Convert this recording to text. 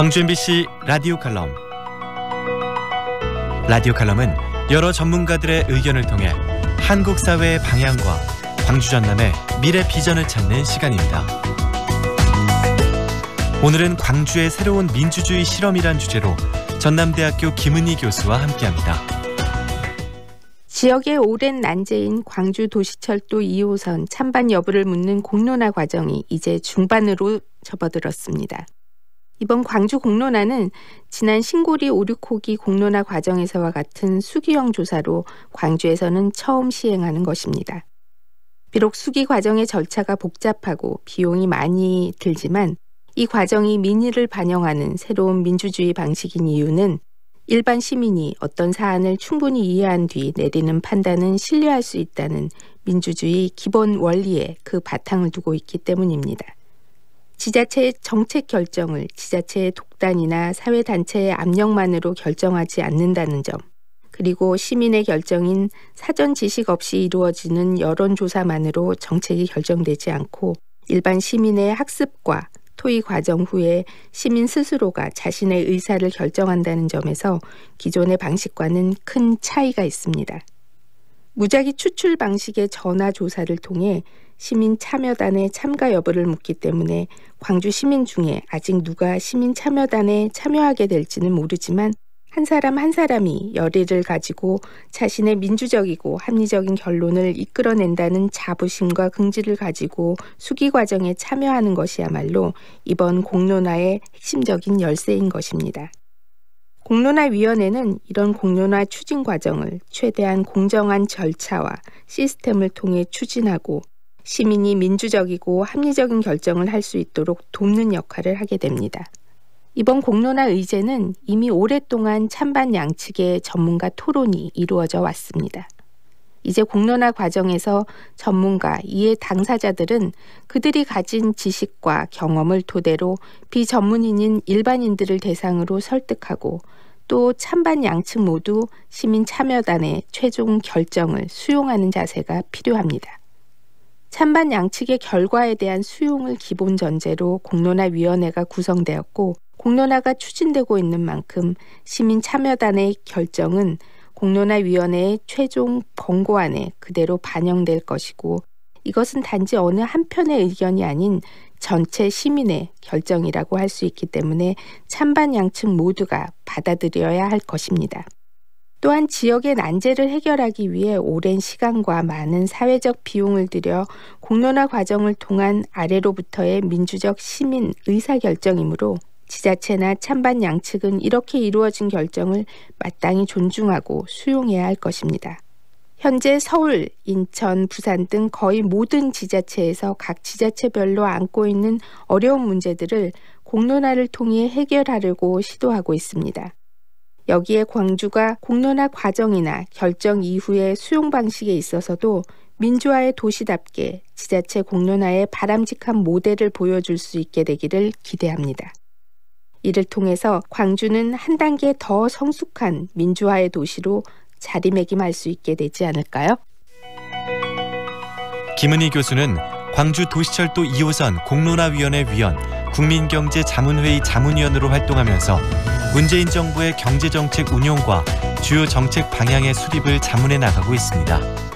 광주 MBC 라디오 칼럼 라디오 칼럼은 여러 전문가들의 의견을 통해 한국 사회의 방향과 광주 전남의 미래 비전을 찾는 시간입니다. 오늘은 광주의 새로운 민주주의 실험이란 주제로 전남대학교 김은희 교수와 함께합니다. 지역의 오랜 난제인 광주 도시철도 2호선 찬반 여부를 묻는 공론화 과정이 이제 중반으로 접어들었습니다. 이번 광주 공론화는 지난 신고리 오륙호기 공론화 과정에서와 같은 수기형 조사로 광주에서는 처음 시행하는 것입니다. 비록 수기 과정의 절차가 복잡하고 비용이 많이 들지만 이 과정이 민의를 반영하는 새로운 민주주의 방식인 이유는 일반 시민이 어떤 사안을 충분히 이해한 뒤 내리는 판단은 신뢰할 수 있다는 민주주의 기본 원리에 그 바탕을 두고 있기 때문입니다. 지자체의 정책 결정을 지자체의 독단이나 사회단체의 압력만으로 결정하지 않는다는 점, 그리고 시민의 결정인 사전 지식 없이 이루어지는 여론조사만으로 정책이 결정되지 않고 일반 시민의 학습과 토의 과정 후에 시민 스스로가 자신의 의사를 결정한다는 점에서 기존의 방식과는 큰 차이가 있습니다. 무작위 추출 방식의 전화 조사를 통해 시민 참여단의 참가 여부를 묻기 때문에 광주 시민 중에 아직 누가 시민 참여단에 참여하게 될지는 모르지만 한 사람 한 사람이 열의를 가지고 자신의 민주적이고 합리적인 결론을 이끌어낸다는 자부심과 긍지를 가지고 수기 과정에 참여하는 것이야말로 이번 공론화의 핵심적인 열쇠인 것입니다. 공론화위원회는 이런 공론화 추진 과정을 최대한 공정한 절차와 시스템을 통해 추진하고 시민이 민주적이고 합리적인 결정을 할 수 있도록 돕는 역할을 하게 됩니다. 이번 공론화 의제는 이미 오랫동안 찬반 양측의 전문가 토론이 이루어져 왔습니다. 이제 공론화 과정에서 전문가, 이해 당사자들은 그들이 가진 지식과 경험을 토대로 비전문인인 일반인들을 대상으로 설득하고 또 찬반 양측 모두 시민 참여단의 최종 결정을 수용하는 자세가 필요합니다. 찬반 양측의 결과에 대한 수용을 기본 전제로 공론화위원회가 구성되었고 공론화가 추진되고 있는 만큼 시민 참여단의 결정은 공론화위원회의 최종 권고안에 그대로 반영될 것이고 이것은 단지 어느 한편의 의견이 아닌 전체 시민의 결정이라고 할 수 있기 때문에 찬반 양측 모두가 받아들여야 할 것입니다. 또한 지역의 난제를 해결하기 위해 오랜 시간과 많은 사회적 비용을 들여 공론화 과정을 통한 아래로부터의 민주적 시민 의사결정이므로 지자체나 찬반 양측은 이렇게 이루어진 결정을 마땅히 존중하고 수용해야 할 것입니다. 현재 서울, 인천, 부산 등 거의 모든 지자체에서 각 지자체별로 안고 있는 어려운 문제들을 공론화를 통해 해결하려고 시도하고 있습니다. 여기에 광주가 공론화 과정이나 결정 이후의 수용 방식에 있어서도 민주화의 도시답게 지자체 공론화의 바람직한 모델을 보여줄 수 있게 되기를 기대합니다. 이를 통해서 광주는 한 단계 더 성숙한 민주화의 도시로 자리매김할 수 있게 되지 않을까요? 김은희 교수는 광주 도시철도 2호선 공론화위원회 위원, 국민경제자문회의 자문위원으로 활동하면서 문재인 정부의 경제정책 운용과 주요 정책 방향의 수립을 자문해 나가고 있습니다.